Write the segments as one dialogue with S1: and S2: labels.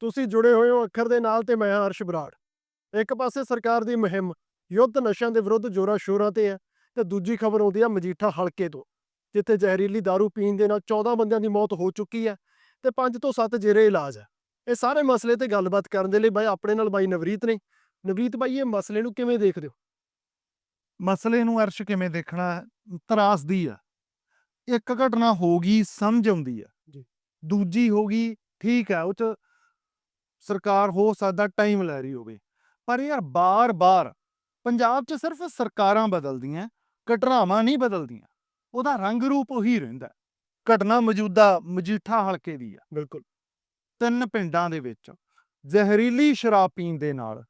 S1: ਤੁਸੀਂ ਜੁੜੇ ਹੋਏ ਹੋ ਅੱਖਰ ਦੇ ਨਾਲ ਤੇ ਮੈਂ ਹਾਂ ਅਰਸ਼ ਬਰਾੜ। ਇੱਕ ਪਾਸੇ ਸਰਕਾਰ ਦੀ ਮੁਹਿੰਮ ਯੁੱਧ ਨਸ਼ਿਆਂ ਦੇ ਵਿਰੁੱਧ ਜੋਰਾਂ ਸ਼ੋਰਾਂ ਤੇ ਹੈ ਤੇ ਦੂਜੀ ਖਬਰ ਆਉਂਦੀ ਹੈ ਮਜੀਠਾ ਹਲਕੇ ਤੋਂ ਜਿੱਥੇ ਜ਼ਹਿਰੀਲੀ ਦਾਰੂ ਪੀਣ ਦੇ ਨਾਲ 14 ਬੰਦਿਆਂ ਦੀ ਮੌਤ ਹੋ ਚੁੱਕੀ ਹੈ ਤੇ 5 ਤੋਂ 7 ਜੇਰੇ ਇਲਾਜ ਹੈ। ਇਹ ਸਾਰੇ ਮਸਲੇ ਤੇ ਗੱਲਬਾਤ ਕਰਨ ਦੇ ਲਈ ਬਾਈ ਆਪਣੇ ਨਾਲ ਬਾਈ ਨਵਰੀਤ ਨੇ। ਨਵਰੀਤ ਬਾਈ ਇਹ ਮਸਲੇ ਨੂੰ ਕਿਵੇਂ ਦੇਖਦੇ ਹੋ?
S2: ਮਸਲੇ ਨੂੰ ਅਰਸ਼ ਕਿਵੇਂ ਦੇਖਣਾ? ਤਰਾਸਦੀ ਆ। ਇੱਕ ਘਟਨਾ ਹੋ ਗਈ ਸਮਝ ਆਉਂਦੀ ਆ।
S1: ਜੀ।
S2: ਦੂਜੀ ਹੋ ਗਈ ਠੀਕ ਆ ਉਹ ਚ ਸਰਕਾਰ ਹੋ ਸਕਦਾ ਟਾਈਮ ਲੈ ਰਹੀ ਹੋਵੇ। ਪਰ ਯਾਰ ਬਾਰ-ਬਾਰ ਪੰਜਾਬ 'ਚ ਸਿਰਫ ਸਰਕਾਰਾਂ ਬਦਲਦੀਆਂ ਘਟਨਾਵਾਂ ਨਹੀਂ ਬਦਲਦੀਆਂ। ਉਹਦਾ ਰੰਗ ਰੂਪ ਉਹੀ ਰਹਿੰਦਾ ਘਟਨਾ ਮੌਜੂਦਾ ਮਜੀਠਾ ਹਲਕੇ ਦੀ ਆ।
S1: ਬਿਲਕੁਲ।
S2: ਤਿੰਨ ਪਿੰਡਾਂ ਦੇ ਵਿੱਚ ਜ਼ਹਿਰੀਲੀ ਸ਼ਰਾਬ ਪੀਣ ਦੇ ਨਾਲ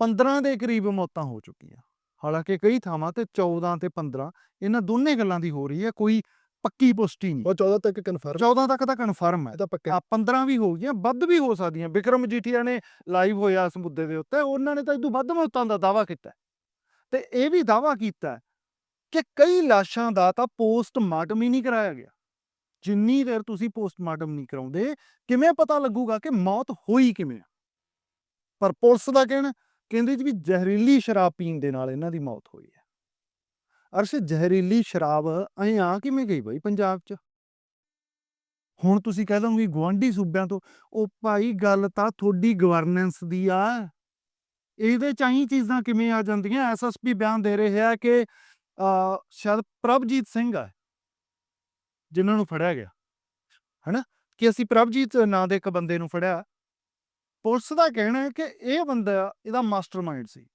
S2: 15 ਦੇ ਕਰੀਬ ਮੌਤਾਂ ਹੋ ਚੁੱਕੀਆਂ। ਹਾਲਾਂਕਿ ਕਈ ਥਾਵਾਂ ਤੇ 14 ਤੇ 15 ਇਹਨਾਂ ਦੋਨੇ ਗੱਲਾਂ ਦੀ ਹੋ ਰਹੀ ਹੈ। ਕੋਈ ਪੱਕੀ ਪੁਸ਼ਟੀ ਨਹੀਂ।
S1: ਉਹ 14 ਤੱਕ ਕਨਫਰਮ
S2: 14 ਤੱਕ ਤਾਂ ਕਨਫਰਮ ਹੈ।
S1: ਤਾਂ ਪੱਕਾ
S2: ਆ 15 ਵੀ ਹੋ ਗਈਆਂ ਵੱਧ ਵੀ ਹੋ ਸਕਦੀਆਂ। ਵਿਕਰਮ ਜੀਠੀਆ ਨੇ ਲਾਈਵ ਹੋਇਆ ਇਸ ਮੁੱਦੇ ਦੇ ਉੱਤੇ ਉਹਨਾਂ ਨੇ ਤਾਂ ਇਦੋਂ ਵੱਧ ਮੌਤਾਂ ਦਾ ਦਾਵਾ ਕੀਤਾ। ਤੇ ਇਹ ਵੀ ਦਾਵਾ ਕੀਤਾ ਕਿ ਕਈ ਲਾਸ਼ਾਂ ਦਾ ਤਾਂ ਪੋਸਟਮਾਰਟਮ ਹੀ ਨਹੀਂ ਕਰਾਇਆ ਗਿਆ। ਜਿੰਨੀ ਦੇਰ ਤੁਸੀਂ ਪੋਸਟਮਾਰਟਮ ਨਹੀਂ ਕਰਾਉਂਦੇ ਕਿਵੇਂ ਪਤਾ ਲੱਗੂਗਾ ਕਿ ਮੌਤ ਹੋਈ ਕਿਵੇਂ? ਪਰ ਪੁਲਿਸ ਦਾ ਕਹਿਣਾ ਕਹਿੰਦੇ ਜੀ ਵੀ ਜ਼ਹਿਰੀਲੀ ਸ਼ਰਾਬ ਪੀਣ ਦੇ ਨਾਲ ਇਹਨਾਂ ਦੀ ਮੌਤ ਹੋਈ ਹੈ। ਅਰਸ਼, ਜ਼ਹਿਰੀਲੀ ਸ਼ਰਾਬ ਐਂ ਆ ਕਿਵੇਂ ਗਈ ਬਈ ਪੰਜਾਬ 'ਚ? ਹੁਣ ਤੁਸੀਂ ਕਹਿ ਦੋਗੇ ਗਵਾਂਢੀ ਸੂਬਿਆਂ ਤੋਂ, ਉਹ ਭਾਈ ਗੱਲ ਤਾਂ ਤੁਹਾਡੀ ਗਵਰਨੈਂਸ ਦੀ ਆ। ਇਹਦੇ ਚ ਚੀਜ਼ਾਂ ਕਿਵੇਂ ਆ ਜਾਂਦੀਆਂ? ਐਸਐਸਪੀ ਬਿਆਨ ਦੇ ਰਿਹਾ ਕਿ ਸ਼ਾਇਦ ਪ੍ਰਭਜੀਤ ਸਿੰਘ ਆ। ਜਿਨ੍ਹਾਂ ਨੂੰ ਫੜਿਆ ਗਿਆ। ਹੈਨਾ? ਕਿ ਅਸੀਂ ਪ੍ਰਭਜੀਤ ਨਾਂ ਦੇ ਇੱਕ ਬੰਦੇ ਨੂੰ ਫੜਿਆ। ਪੁਲਿਸ ਦਾ ਕਹਿਣਾ ਹੈ ਕਿ ਇਹ ਬੰਦਾ, ਇਹਦਾ ਮਾਸਟਰਮਾਈਂਡ ਸੀ।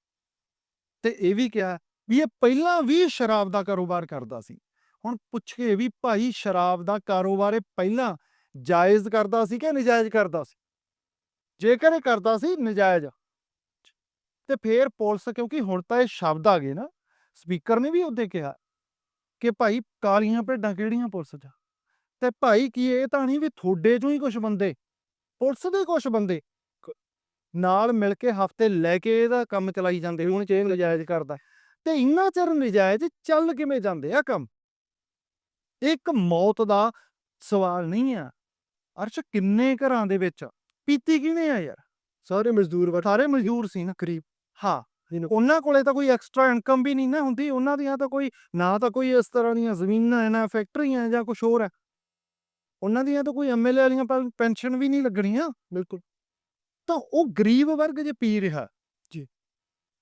S2: ਤੇ ਇਹ ਵੀ ਕਿਹਾ ਵੀ ਇਹ ਪਹਿਲਾਂ ਵੀ ਸ਼ਰਾਬ ਦਾ ਕਾਰੋਬਾਰ ਕਰਦਾ ਸੀ। ਹੁਣ ਪੁੱਛੇ ਵੀ ਭਾਈ ਸ਼ਰਾਬ ਦਾ ਕਾਰੋਬਾਰ ਇਹ ਪਹਿਲਾਂ ਜਾਇਜ਼ ਕਰਦਾ ਸੀ ਕਿ ਨਜਾਇਜ਼ ਕਰਦਾ ਸੀ? ਜੇਕਰ ਇਹ ਕਰਦਾ ਸੀ, ਨਜਾਇਜ਼। ਤੇ ਫੇਰ ਪੁਲਿਸ, ਕਿਉਂਕਿ ਹੁਣ ਤਾਂ ਇਹ ਸ਼ਬਦ ਆ ਗਏ ਨਾ, ਸਪੀਕਰ ਨੇ ਵੀ ਉਹਦੇ ਕਿਹਾ ਕਿ ਭਾਈ ਕਾਲੀਆਂ ਭੇਡਾਂ ਕਿਹੜੀਆਂ ਪੁਲਿਸ 'ਚ? ਤੇ ਭਾਈ ਕੀ ਇਹ ਤਾਂ ਨਹੀਂ ਵੀ ਤੁਹਾਡੇ ਚੋਂ ਹੀ ਕੁਝ ਬੰਦੇ, ਪੁਲਿਸ ਦੇ ਕੁਝ ਬੰਦੇ ਨਾਲ ਮਿਲ ਕੇ ਹਫ਼ਤੇ ਲੈ ਕੇ ਇਹਦਾ ਕੰਮ ਚਲਾਈ ਜਾਂਦੇ ਹੁਣ ਚੇਂਜ ਨਜਾਇਜ਼ ਕਰਦਾ। ਤੇ ਇੰਨਾ ਚਿਰ ਨਜਾਇਜ਼ ਚੱਲ ਕਿਵੇਂ ਜਾਂਦੇ ਆ ਕੰਮ? ਇੱਕ ਮੌਤ ਦਾ ਸਵਾਲ ਨਹੀਂ ਆ। ਅਰਸ਼ ਕਿੰਨੇ ਘਰਾਂ ਦੇ ਵਿੱਚ? ਪੀਤੀ ਕਿਹਨੇ ਆ ਯਾਰ?
S1: ਸਾਰੇ ਮਜ਼ਦੂਰ ਵਰ
S2: ਸਾਰੇ ਮਜ਼ਦੂਰ ਸੀ ਨਾ? ਕਰੀਬ ਹਾਂ। ਉਹਨਾਂ ਕੋਲੇ ਤਾਂ ਕੋਈ ਐਕਸਟਰਾ ਇਨਕਮ ਵੀ ਨਹੀਂ ਨਾ ਹੁੰਦੀ। ਉਹਨਾਂ ਦੀਆਂ ਤਾਂ ਕੋਈ ਨਾ ਤਾਂ ਕੋਈ ਇਸ ਤਰ੍ਹਾਂ ਦੀਆਂ ਜ਼ਮੀਨਾਂ ਨਾ ਫੈਕਟਰੀਆਂ ਜਾਂ ਕੁਝ ਹੋਰ ਹੈ। ਉਹਨਾਂ ਦੀਆਂ ਤਾਂ ਕੋਈ ਐਮਐਲਏ ਵਾਲੀਆਂ ਪੈਨਸ਼ਨ ਵੀ ਨਹੀਂ ਲੱਗਣੀਆਂ।
S1: ਬਿਲਕੁਲ।
S2: ਤਾਂ ਉਹ ਗਰੀਬ ਵਰਗ ਜੇ ਪੀ ਰਿਹਾ।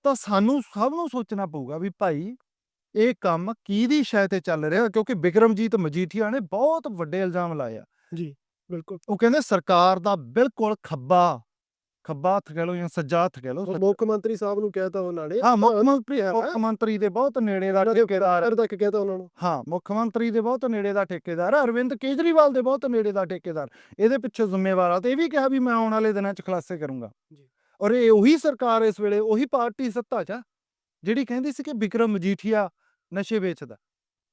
S2: ਤਾਂ ਸਾਨੂੰ ਸਭ ਨੂੰ ਸੋਚਣਾ ਪਊਗਾ ਵੀ ਭਾਈ ਇਹ ਕੰਮ ਕਿਹਦੀ ਸ਼ੈ ਤੇ ਚੱਲ ਰਿਹਾ? ਕਿਉਂਕਿ ਬਿਕਰਮਜੀਤ ਮਜੀਠੀਆ ਨੇ ਬਹੁਤ ਵੱਡੇ ਇਲਜ਼ਾਮ ਲਾਏ ਆ।
S1: ਜੀ ਬਿਲਕੁਲ।
S2: ਉਹ ਕਹਿੰਦੇ ਸਰਕਾਰ ਦਾ ਬਿਲਕੁਲ ਖੱਬਾ ਖੱਬਾ ਹੱਥ ਕਹਿ ਲਓ ਜਾਂ ਸੱਜਾ ਹੱਥ ਕਹਿ ਲਓ
S1: ਮੁੱਖ ਮੰਤਰੀ ਸਾਹਿਬ ਨੂੰ ਕਹਿਤਾ ਉਹਨਾਂ ਨੇ।
S2: ਹਾਂ ਮੁੱਖ
S1: ਮੰਤਰੀ
S2: ਮੁੱਖ ਮੰਤਰੀ ਦੇ ਬਹੁਤ ਨੇੜੇ ਦਾ ਠੇਕੇਦਾਰ
S1: ਤੱਕ ਕਹਿਤਾ ਉਹਨਾਂ ਨੂੰ।
S2: ਹਾਂ ਮੁੱਖ ਮੰਤਰੀ ਦੇ ਬਹੁਤ ਨੇੜੇ ਦਾ ਠੇਕੇਦਾਰ ਅਰਵਿੰਦ ਕੇਜਰੀਵਾਲ ਦੇ ਬਹੁਤ ਨੇੜੇ ਦਾ ਠੇਕੇਦਾਰ। ਇਹਦੇ ਪਿੱਛੇ ਜ਼ਿੰਮੇਵਾਰ ਆ ਤੇ ਇਹ ਵੀ ਕਿਹਾ ਵੀ ਮੈਂ ਆਉਣ ਵਾਲੇ ਦਿਨਾਂ 'ਚ ਖੁਲਾਸੇ ਕਰੂੰਗਾ।
S1: ਜੀ।
S2: ਔਰ ਇਹ ਉਹੀ ਸਰਕਾਰ ਇਸ ਵੇਲੇ ਉਹੀ ਪਾਰਟੀ ਸੱਤਾ 'ਚ ਆ, ਜਿਹੜੀ ਕਹਿੰਦੀ ਸੀ ਕਿ ਵਿਕਰਮ ਮਜੀਠੀਆ ਨਸ਼ੇ ਵੇਚਦਾ।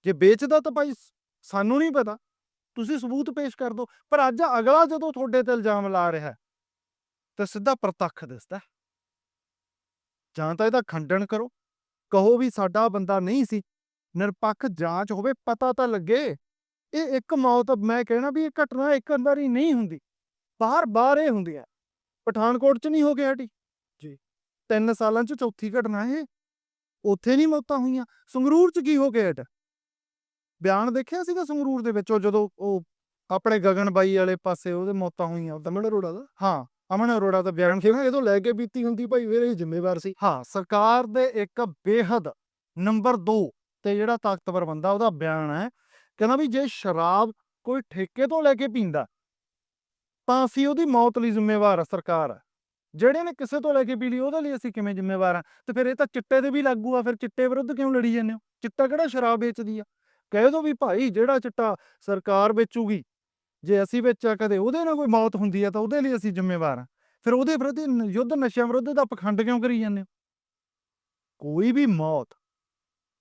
S2: ਜੇ ਵੇਚਦਾ ਤਾਂ ਭਾਈ ਸਾਨੂੰ ਨਹੀਂ ਪਤਾ। ਤੁਸੀਂ ਸਬੂਤ ਪੇਸ਼ ਕਰ ਦਿਓ। ਪਰ ਅੱਜ ਅਗਲਾ ਜਦੋਂ ਤੁਹਾਡੇ ਤੇ ਇਲਜ਼ਾਮ ਲਾ ਰਿਹਾ ਤਾਂ ਸਿੱਧਾ ਪ੍ਰਤੱਖ ਦਿਸਦਾ। ਜਾਂ ਤਾਂ ਇਹਦਾ ਖੰਡਨ ਕਰੋ। ਕਹੋ ਵੀ ਸਾਡਾ ਬੰਦਾ ਨਹੀਂ ਸੀ। ਨਿਰਪੱਖ ਜਾਂਚ ਹੋਵੇ ਪਤਾ ਤਾਂ ਲੱਗੇ। ਇਹ ਇੱਕ ਮੌਤ ਮੈਂ ਕਹਿਣਾ ਵੀ ਇਹ ਘਟਨਾ ਇੱਕ ਅੰਦਰ ਹੀ ਨਹੀਂ ਹੁੰਦੀ। ਬਾਹਰ ਬਾਹਰ ਇਹ ਹੁੰਦੀ ਹੈ ਪਠਾਨਕੋਟ 'ਚ ਨਹੀਂ ਹੋ ਗਿਆ ਹਟੀ
S1: ਜੀ।
S2: ਤਿੰਨ ਸਾਲਾਂ 'ਚ ਚੌਥੀ ਘਟਨਾ ਇਹ। ਉੱਥੇ ਨਹੀਂ ਮੌਤਾਂ ਹੋਈਆਂ। ਸੰਗਰੂਰ 'ਚ ਕੀ ਹੋ ਗਿਆ ਹਟ ਬਿਆਨ ਦੇਖਿਆ ਸੀਗਾ ਸੰਗਰੂਰ ਦੇ ਵਿੱਚ ਉਹ ਜਦੋਂ ਉਹ ਆਪਣੇ ਗਗਨ ਬਾਈ ਵਾਲੇ ਪਾਸੇ ਉਹਦੇ ਮੌਤਾਂ ਹੋਈਆਂ। ਉੱਧਰ।
S1: ਦਮਨ ਅਰੋੜਾ ਦਾ?
S2: ਹਾਂ ਅਮਨ ਅਰੋੜਾ ਦਾ ਬਿਆਨ
S1: ਕਿਹਾ ਇਹ ਤੋਂ ਲੈ ਕੇ ਬੀਤੀ ਹੁੰਦੀ ਭਾਈ ਇਹ ਜ਼ਿੰਮੇਵਾਰ ਸੀ।
S2: ਹਾਂ। ਸਰਕਾਰ ਦੇ ਇੱਕ ਬੇਹੱਦ ਨੰਬਰ 2 ਤੇ ਜਿਹੜਾ ਤਾਕਤਵਰ ਬੰਦਾ ਉਹਦਾ ਬਿਆਨ ਹੈ। ਕਹਿੰਦਾ ਵੀ ਜੇ ਸ਼ਰਾਬ ਕੋਈ ਠੇਕੇ ਤੋਂ ਲੈ ਕੇ ਪੀਂਦਾ ਤਾਂ ਅਸੀਂ ਉਹਦੀ ਮੌਤ ਲਈ ਜ਼ਿੰਮੇਵਾਰ ਆ ਸਰਕਾਰ। ਜਿਹੜੇ ਨੇ ਕਿਸੇ ਤੋਂ ਲੈ ਕੇ ਪੀ ਲਈ, ਉਹਦੇ ਲਈ ਅਸੀਂ ਕਿਵੇਂ ਜ਼ਿੰਮੇਵਾਰ ਆ? ਤੇ ਫਿਰ ਇਹ ਤਾਂ ਚਿੱਟੇ ਦੇ ਵੀ ਲਾਗੂ ਆ, ਫਿਰ ਚਿੱਟੇ ਵਿਰੁੱਧ ਕਿਉਂ ਲੜੀ ਜਾਂਦੇ ਹੋ? ਚਿੱਟਾ ਕਿਹੜਾ ਸ਼ਰਾਬ ਵੇਚਦੀ ਆ? ਕਹਿ ਦੋ ਵੀ ਭਾਈ, ਜਿਹੜਾ ਚਿੱਟਾ ਸਰਕਾਰ ਵੇਚੂਗੀ, ਜੇ ਅਸੀਂ ਵੇਚਿਆ ਕਦੇ, ਉਹਦੇ ਨਾਲ ਕੋਈ ਮੌਤ ਹੁੰਦੀ ਆ ਤਾਂ ਉਹਦੇ ਲਈ ਅਸੀਂ ਜ਼ਿੰਮੇਵਾਰ ਆ। ਫਿਰ ਉਹਦੇ ਵਿਰੁੱਧ ਯੁੱਧ ਨਸ਼ਿਆਂ ਵਿਰੁੱਧ ਦਾ ਪਖੰਡ ਕਿਉਂ ਕਰੀ ਜਾਂਦੇ ਹੋ? ਕੋਈ ਵੀ ਮੌਤ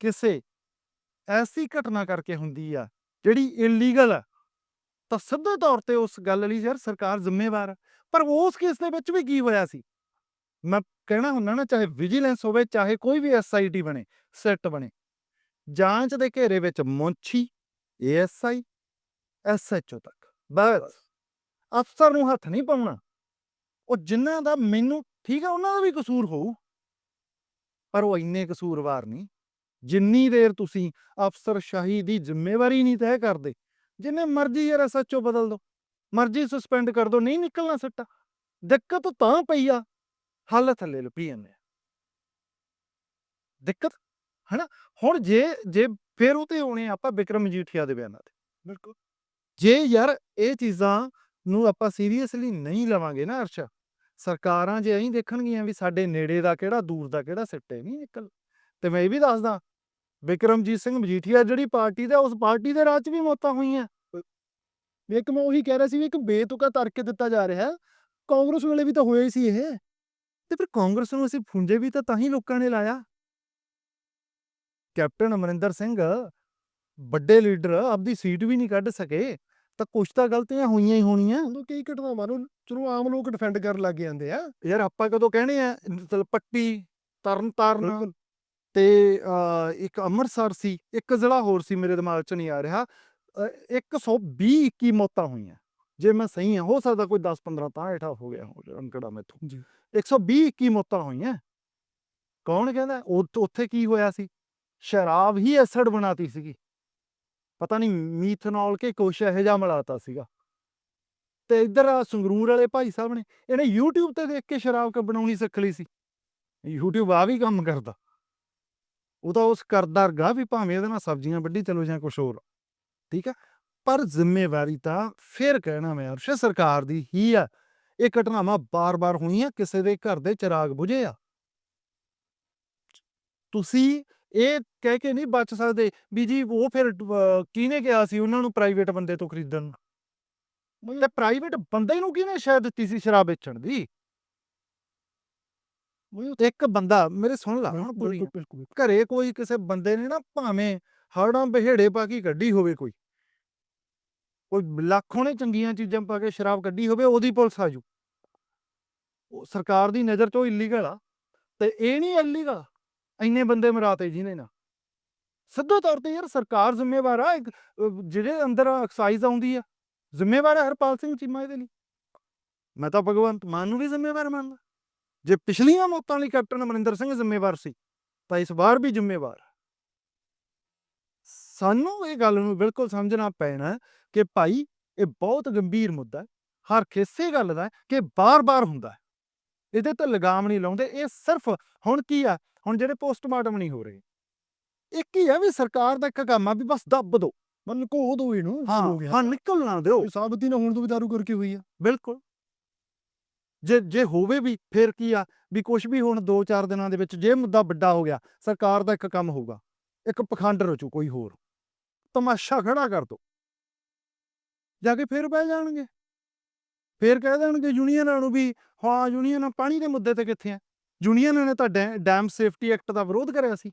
S2: ਕਿਸੇ ਐਸੀ ਘਟਨਾ ਕਰਕੇ ਹੁੰਦੀ ਆ, ਜਿਹੜੀ ਇਲੀਗਲ ਆ। ਤਾਂ ਸਿੱਧੇ ਤੌਰ ਤੇ ਉਸ ਗੱਲ ਲਈ ਯਾਰ ਸਰਕਾਰ ਜ਼ਿੰਮੇਵਾਰ ਆ। ਪਰ ਉਸ ਕੇਸ ਦੇ ਵਿੱਚ ਵੀ ਕੀ ਹੋਇਆ ਸੀ? ਮੈਂ ਕਹਿਣਾ ਹੁੰਦਾ ਨਾ ਚਾਹੇ ਵਿਜੀਲੈਂਸ ਹੋਵੇ ਚਾਹੇ ਕੋਈ ਵੀ ਐਸਆਈਟੀ ਬਣੇ ਸੈੱਟ ਬਣੇ। ਜਾਂਚ ਦੇ ਘੇਰੇ ਵਿੱਚ ਮੁੰਚੀ ਏਐਸਆਈ ਐਸਐਚਓ ਤੱਕ। ਬਸ। ਅਫਸਰ ਨੂੰ ਹੱਥ ਨਹੀਂ ਪਾਉਣਾ। ਉਹ ਜਿਨ੍ਹਾਂ ਦਾ ਮੈਨੂੰ ਠੀਕ ਆ ਉਹਨਾਂ ਦਾ ਵੀ ਕਸੂਰ ਹੋਊ। ਪਰ ਉਹ ਇੰਨੇ ਕਸੂਰਵਾਰ ਨਹੀਂ। ਜਿੰਨੀ ਦੇਰ ਤੁਸੀਂ ਅਫਸਰਸ਼ਾਹੀ ਦੀ ਜ਼ਿੰਮੇਵਾਰੀ ਨਹੀਂ ਤੈਅ ਕਰਦੇ ਜਿੰਨੇ ਮਰਜ਼ੀ ਯਾਰ ਐਸਐਚਓ ਬਦਲ ਦੋ ਮਰਜ਼ੀ ਸਸਪੈਂਡ ਕਰ ਦੋ ਨਹੀਂ ਨਿਕਲਣਾ ਸੱਟਾ। ਦਿੱਕਤ ਤਾਂ ਪਈ ਆ ਹੱਲ ਥੱਲੇ ਲੁਪੀ ਜਾਂਦੇ ਆ। ਦਿੱਕਤ ਹਨਾ? ਹੁਣ ਜੇ ਜੇ ਫਿਰ ਉਹ ਤੇ ਆਉਣੇ ਆਪਾਂ ਵਿਕਰਮ ਮਜੀਠੀਆ ਦੇ ਬਿਆਨਾਂ ਤੇ।
S1: ਬਿਲਕੁਲ।
S2: ਜੇ ਯਾਰ ਇਹ ਚੀਜ਼ਾਂ ਨੂੰ ਆਪਾਂ ਸੀਰੀਅਸਲੀ ਨਹੀਂ ਲਵਾਂਗੇ ਨਾ ਅਰਸ਼ ਸਰਕਾਰਾਂ ਜੇ ਐਂ ਦੇਖਣਗੀਆਂ ਵੀ ਸਾਡੇ ਨੇੜੇ ਦਾ ਕਿਹੜਾ ਦੂਰ ਦਾ ਕਿਹੜਾ ਸਿੱਟੇ ਨਹੀਂ ਨਿਕਲ। ਤੇ ਮੈਂ ਇਹ ਵੀ ਦੱਸਦਾ ਵਿਕਰਮਜੀਤ ਸਿੰਘ ਮਜੀਠੀਆ ਜਿਹੜੀ ਪਾਰਟੀ ਦਾ ਉਸ ਪਾਰਟੀ ਦੇ ਰਾਜ 'ਚ ਵੀ ਮੌਤਾਂ ਹੋਈਆਂ।
S1: ਵੀ ਇੱਕ ਮੈਂ ਉਹੀ ਕਹਿ ਰਿਹਾ ਸੀ ਵੀ ਇੱਕ ਬੇਤੁਕਾ ਤਰਕ ਦਿੱਤਾ ਜਾ ਰਿਹਾ ਕਾਂਗਰਸ ਵੇਲੇ ਵੀ ਤਾਂ ਹੋਇਆ ਹੀ ਸੀ ਇਹ।
S2: ਤੇ ਫਿਰ ਕਾਂਗਰਸ ਨੂੰ ਅਸੀਂ ਫੁੰਜੇ ਵੀ ਤਾਂ ਤਾਂ ਹੀ ਲੋਕਾਂ ਨੇ ਲਾਇਆ। ਕੈਪਟਨ ਅਮਰਿੰਦਰ ਸਿੰਘ ਵੱਡੇ ਲੀਡਰ ਆਪਦੀ ਸੀਟ ਵੀ ਨਹੀਂ ਕੱਢ ਸਕੇ। ਤਾਂ ਕੁਛ ਤਾਂ ਗਲਤੀਆਂ ਹੋਈਆਂ ਹੀ ਹੋਣੀਆਂ।
S1: ਉਦੋਂ ਕਈ ਘਟਨਾਵਾਂ ਨੂੰ ਚਲੋ ਆਮ ਲੋਕ ਡਿਫੈਂਡ ਕਰਨ ਲੱਗ ਜਾਂਦੇ ਆ।
S2: ਯਾਰ ਆਪਾਂ ਕਦੋਂ ਕਹਿਣੇ ਆ? ਤਲਪੱਟੀ ਤਰਨ ਤਾਰਨ ਤੇ ਇੱਕ ਅੰਮ੍ਰਿਤਸਰ ਸੀ ਇੱਕ ਜ਼ਿਲ੍ਹਾ ਹੋਰ ਸੀ ਮੇਰੇ ਦਿਮਾਗ 'ਚ ਨਹੀਂ ਆ ਰਿਹਾ ਅ, 120 21 ਮੌਤਾਂ ਹੋਈਆਂ। ਜੇ ਮੈਂ ਸਹੀ ਹਾਂ ਹੋ ਸਕਦਾ ਕੋਈ 10 15 ਤਾਂ ਹੇਠਾਂ ਹੋ ਗਿਆ ਹੋ ਅੰਕੜਾ ਮੈਥੋਂ।
S1: ਜੀ।
S2: 120 21 ਮੌਤਾਂ ਹੋਈਆਂ। ਕੌਣ ਕਹਿੰਦਾ? ਉੱਥੇ ਕੀ ਹੋਇਆ ਸੀ? ਸ਼ਰਾਬ ਹੀ ਐਸਿਡ ਬਣਾਤੀ ਸੀਗੀ। ਪਤਾ ਨਹੀਂ ਮੀਥਨੋਲ ਕੇ ਕੁਛ ਇਹੋ ਜਿਹਾ ਮਿਲਾਤਾ ਸੀਗਾ। ਤੇ ਇੱਧਰ ਸੰਗਰੂਰ ਵਾਲੇ ਭਾਈ ਸਾਹਿਬ ਨੇ ਇਹਨੇ YouTube ਤੇ ਦੇਖ ਕੇ ਸ਼ਰਾਬ ਕ ਬਣਾਉਣੀ ਸਿੱਖ ਲਈ ਸੀ। YouTube ਆ ਵੀ ਕੰਮ ਕਰਦਾ। ਉਹ ਤਾਂ ਉਸ ਕਰਦਾ ਰਗਾ ਵੀ ਭਾਵੇਂ ਇਹਦੇ ਨਾਲ ਸਬਜ਼ੀਆਂ ਵੱਢੀ ਚਲੋ ਜਾਂ ਕੁਛ ਹੋਰ ਠੀਕ ਆ? ਪਰ ਜ਼ਿੰਮੇਵਾਰੀ ਤਾਂ ਫਿਰ ਕਹਿਣਾ ਮੈਂ ਅਰਸ਼ ਸਰਕਾਰ ਦੀ ਹੀ ਆ। ਇਹ ਘਟਨਾਵਾਂ ਬਾਰ-ਬਾਰ ਹੋਈਆਂ ਕਿਸੇ ਦੇ ਘਰ ਦੇ ਚਿਰਾਗ ਬੁਝੇ ਆ। ਤੁਸੀਂ ਇਹ ਕਹਿ ਕੇ ਨਹੀਂ ਬਚ ਸਕਦੇ ਵੀ ਜੀ ਉਹ ਫਿਰ ਕਿਹਨੇ ਕਿਹਾ ਸੀ ਉਹਨਾਂ ਨੂੰ ਪ੍ਰਾਈਵੇਟ ਬੰਦੇ ਤੋਂ ਖਰੀਦਣ ਤੇ ਪ੍ਰਾਈਵੇਟ ਬੰਦੇ ਨੂੰ ਕਿਹਨੇ ਸ਼ਾਇਦ ਦਿੱਤੀ ਸੀ ਸ਼ਰਾਬ ਵੇਚਣ ਦੀ? ਇੱਕ ਬੰਦਾ ਮੇਰੇ ਸੁਣ ਲਾ ਹੁਣ ਪੂਰੀ
S1: ਬਿਲਕੁਲ
S2: ਘਰੇ ਕੋਈ ਕਿਸੇ ਬੰਦੇ ਨੇ ਨਾ ਭਾਵੇਂ ਹੜਾਂ ਬਿਹੇੜੇ ਪਾ ਕੇ ਕੱਢੀ ਹੋਵੇ ਕੋਈ। ਕੋਈ ਲੱਖੋਂ ਨੇ ਚੰਗੀਆਂ ਚੀਜ਼ਾਂ ਪਾ ਕੇ ਸ਼ਰਾਬ ਕੱਢੀ ਹੋਵੇ ਉਹਦੀ ਪੁਲਿਸ ਆਜੂ। ਉਹ ਸਰਕਾਰ ਦੀ ਨਜ਼ਰ 'ਚ ਉਹ ਇਲੀਗਲ ਆ ਤੇ ਇਹ ਨਹੀਂ ਇਲੀਗਲ ਇੰਨੇ ਬੰਦੇ ਮਰਾਤੇ ਜਿਹਨੇ ਨਾ। ਸਿੱਧੇ ਤੌਰ ਤੇ ਯਾਰ ਸਰਕਾਰ ਜ਼ਿੰਮੇਵਾਰ ਆ ਜਿਹੜੇ ਅੰਦਰ ਐਕਸਾਈਜ਼ ਆਉਂਦੀ ਆ ਜ਼ਿੰਮੇਵਾਰ ਹੈ ਹਰਪਾਲ ਸਿੰਘ ਚੀਮਾ ਇਹਦੇ ਲਈ। ਮੈਂ ਤਾਂ ਭਗਵੰਤ ਮਾਨ ਨੂੰ ਵੀ ਜ਼ਿੰਮੇਵਾਰ ਮੰਨਦਾ। ਜੇ ਪਿਛਲੀਆਂ ਮੌਤਾਂ ਲਈ ਕੈਪਟਨ ਅਮਰਿੰਦਰ ਸਿੰਘ ਜ਼ਿੰਮੇਵਾਰ ਸੀ ਤਾਂ ਇਸ ਵਾਰ ਵੀ ਜ਼ਿੰਮੇਵਾਰ। ਸਾਨੂੰ ਇਹ ਗੱਲ ਨੂੰ ਬਿਲਕੁਲ ਸਮਝਣਾ ਪੈਣਾ ਕਿ ਭਾਈ ਇਹ ਬਹੁਤ ਗੰਭੀਰ ਮੁੱਦਾ ਹੈ। ਹਰ ਕਿਸੇ ਗੱਲ ਦਾ ਕਿ ਬਾਰ-ਬਾਰ ਹੁੰਦਾ ਹੈ। ਇਹਦੇ ਤੇ ਲਗਾਮ ਨਹੀਂ ਲਾਉਂਦੇ। ਇਹ ਸਿਰਫ ਹੁਣ ਕੀ ਆ? ਹੁਣ ਜਿਹੜੇ ਪੋਸਟਮਾਰਟਮ ਨਹੀਂ ਹੋ ਰਹੇ। ਇੱਕ ਹੀ ਆ ਵੀ ਸਰਕਾਰ ਦਾ ਇੱਕ ਕੰਮ ਆ ਵੀ ਬਸ ਦੱਬ ਦੋ।
S1: ਮਨ ਕੋ ਦੋ ਇਹਨੂੰ
S2: ਹਾਂ
S1: ਗਿਆ।
S2: ਹਾਂ ਨਿਕਲ ਨਾ ਦਿਓ।
S1: ਸਾਬਤੀ ਨਾ ਹੋਣ ਤੋਂ ਵੀ ਦਾਰੂ ਕਰਕੇ ਹੋਈ ਆ।
S2: ਬਿਲਕੁਲ। ਜੇ ਜੇ ਹੋਵੇ ਵੀ ਫਿਰ ਕੀ ਆ? ਵੀ ਕੁਝ ਵੀ ਹੁਣ 2-4 ਦਿਨਾਂ ਦੇ ਵਿੱਚ ਜੇ ਮੁੱਦਾ ਵੱਡਾ ਹੋ ਗਿਆ, ਸਰਕਾਰ ਦਾ ਇੱਕ ਕੰਮ ਹੋਊਗਾ, ਇੱਕ ਪਖੰਡ ਰਚੂ ਕੋਈ ਹੋਰ। ਤਮਾਸ਼ਾ ਖੜਾ ਕਰ ਦੋ। ਜਾ ਕੇ ਫਿਰ ਬਹਿ ਜਾਣਗੇ। ਫਿਰ ਕਹਿ ਦੇਣਗੇ ਯੂਨੀਅਨਾਂ ਨੂੰ ਵੀ, ਹਾਂ ਯੂਨੀਅਨਾਂ ਪਾਣੀ ਦੇ ਮੁੱਦੇ ਤੇ ਕਿੱਥੇ ਆ? ਯੂਨੀਅਨਾਂ ਨੇ ਤਾਂ ਡੈ- ਡੈਮ ਸੇਫਟੀ ਐਕਟ ਦਾ ਵਿਰੋਧ ਕਰਿਆ ਸੀ।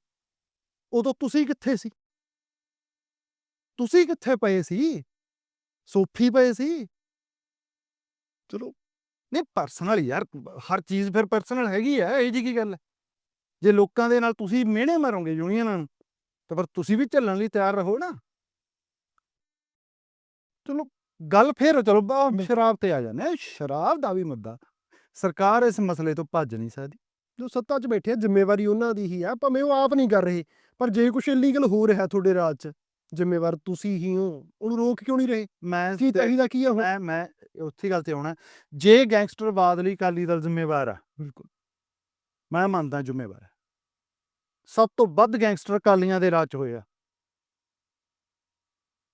S2: ਉਦੋਂ ਤੁਸੀਂ ਕਿੱਥੇ ਸੀ? ਤੁਸੀਂ ਕਿੱਥੇ ਪਏ ਸੀ? ਸੋਫੀ ਪਏ ਸੀ?
S1: ਚਲੋ
S2: ਨਹੀਂ ਪਰਸਨਲ ਯਾਰ ਹਰ ਚੀਜ਼ ਫਿਰ ਪਰਸਨਲ ਹੈਗੀ ਆ ਇਹ ਜੀ ਕੀ ਗੱਲ ਹੈ? ਜੇ ਲੋਕਾਂ ਦੇ ਨਾਲ ਤੁਸੀਂ ਮਿਹਣੇ ਮਾਰੋਗੇ ਯੂਨੀਅਨਾਂ ਨੂੰ ਤਾਂ ਫਿਰ ਤੁਸੀਂ ਵੀ ਝੱਲਣ ਲਈ ਤਿਆਰ ਰਹੋ ਨਾ। ਚਲੋ ਗੱਲ ਫਿਰ ਚਲੋ ਸ਼ਰਾਬ ਤੇ ਆ ਜਾਂਦੇ। ਸ਼ਰਾਬ ਦਾ ਵੀ ਮੁੱਦਾ। ਸਰਕਾਰ ਇਸ ਮਸਲੇ ਤੋਂ ਭੱਜ ਨਹੀਂ ਸਕਦੀ।
S1: ਜੋ ਸੱਤਾ 'ਚ ਬੈਠੇ ਆ ਜ਼ਿੰਮੇਵਾਰੀ ਉਹਨਾਂ ਦੀ ਹੀ ਆ ਭਾਵੇਂ ਉਹ ਆਪ ਨਹੀਂ ਕਰ ਰਹੇ ਪਰ ਜੇ ਕੁਝ ਇਲੀਗਲ ਹੋ ਰਿਹਾ ਤੁਹਾਡੇ ਰਾਜ 'ਚ ਜ਼ਿੰਮੇਵਾਰ ਤੁਸੀਂ ਹੀ ਹੋ ਉਹਨੂੰ ਰੋਕ ਕਿਉਂ ਨਹੀਂ ਰਹੇ?
S2: ਮੈਂ
S1: ਚਾਹੀਦਾ ਕੀ ਆ
S2: ਮੈਂ ਮੈਂ ਉੱਥੇ ਗੱਲ ਤੇ ਆਉਣਾ ਜੇ ਗੈਂਗਸਟਰਵਾਦ ਲਈ ਅਕਾਲੀ ਦਲ ਜ਼ਿੰਮੇਵਾਰ ਆ,
S1: ਬਿਲਕੁਲ।
S2: ਮੈਂ ਮੰਨਦਾ ਜ਼ਿੰਮੇਵਾਰ ਹੈ ਸਭ ਤੋਂ ਵੱਧ ਗੈਂਗਸਟਰ ਅਕਾਲੀਆਂ ਦੇ ਰਾਜ 'ਚ ਹੋਏ ਆ।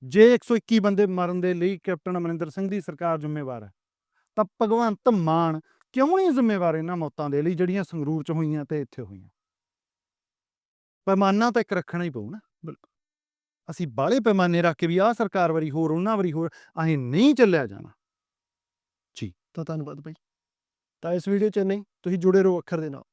S2: ਜੇ 121 ਬੰਦੇ ਮਰਨ ਦੇ ਲਈ ਕੈਪਟਨ ਅਮਰਿੰਦਰ ਸਿੰਘ ਦੀ ਸਰਕਾਰ ਜ਼ਿੰਮੇਵਾਰ ਹੈ ਤਾਂ ਭਗਵੰਤ ਮਾਨ ਕਿਉਂ ਨਹੀਂ ਜ਼ਿੰਮੇਵਾਰ ਇਹਨਾਂ ਮੌਤਾਂ ਦੇ ਲਈ ਜਿਹੜੀਆਂ ਸੰਗਰੂਰ 'ਚ ਹੋਈਆਂ ਤੇ ਇੱਥੇ ਹੋਈਆਂ? ਪੈਮਾਨਾ ਤਾਂ ਇੱਕ ਰੱਖਣਾ ਹੀ ਪਊ ਨਾ, ਬਿਲਕੁਲ। ਅਸੀਂ ਬਾਹਲੇ ਪੈਮਾਨੇ ਰੱਖ ਕੇ ਵੀ ਆਹ ਸਰਕਾਰ ਵਾਰੀ ਹੋਰ, ਉਹਨਾਂ ਵਾਰੀ ਹੋਰ, ਅਸੀਂ ਨਹੀਂ ਚੱਲਿਆ ਜਾਣਾ।
S1: ਤਾਂ ਧੰਨਵਾਦ ਬਾਈ। ਤਾਂ ਇਸ ਵੀਡੀਓ 'ਚ ਨਹੀਂ ਤੁਸੀਂ ਜੁੜੇ ਰਹੋ ਅੱਖਰ ਦੇ ਨਾਲ।